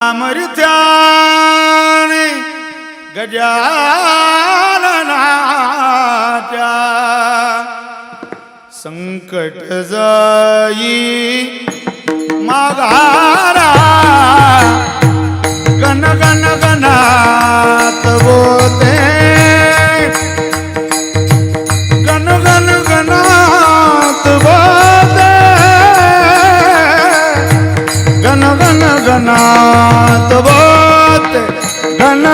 अमृत्याने गजाननाच्या संकट जाई मागा गणात बोत गण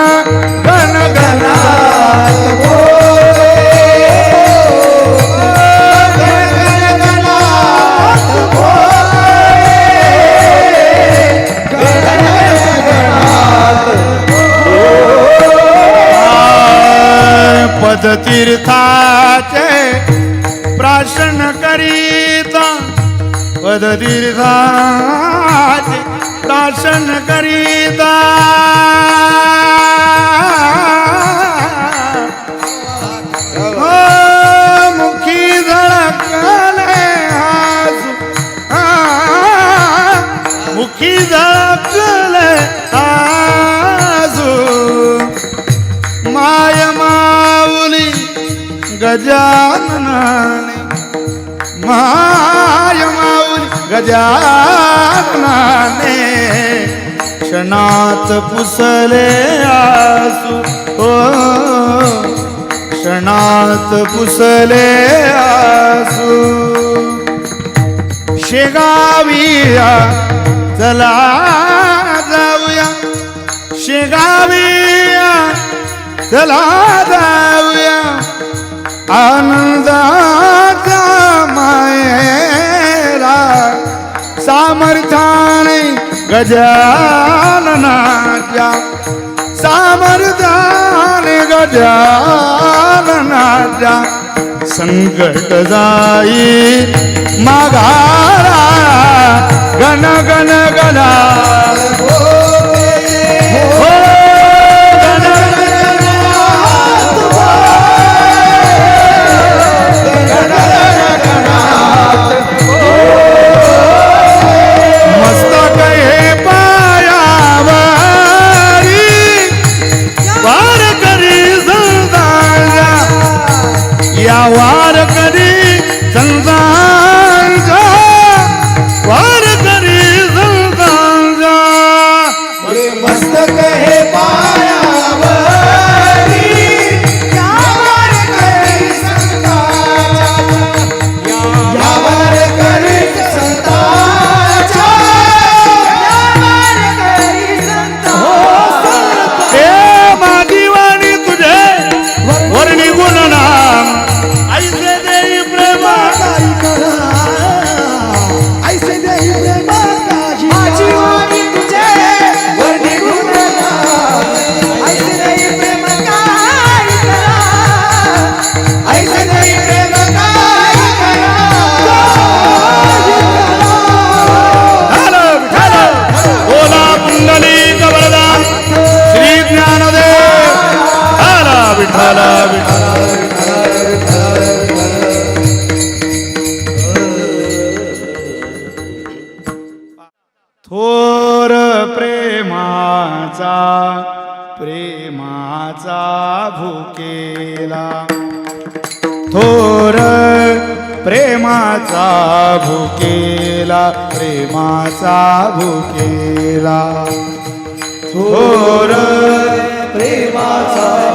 गण गणात पदतीर्थाचे प्राशन करीता पदतीर्थाचे प्राशन करीता। हो, मुखी माऊली गजाननाने माय माऊली क्षणात पुसले आसू. हो क्षणात पुसले आसू. शेगाविया चला जाऊया. शेगाविया चला जाऊया. आनंदाचा माय गजाननाच्या सामर्थ्याने गजाननाच्या संकट जाई माघारा गण गण विठाला थोर प्रेमाचा प्रेमाचा भुकेला. थोर प्रेमाचा भुकेला प्रेमाचा भुकेला. थोर प्रेमाचा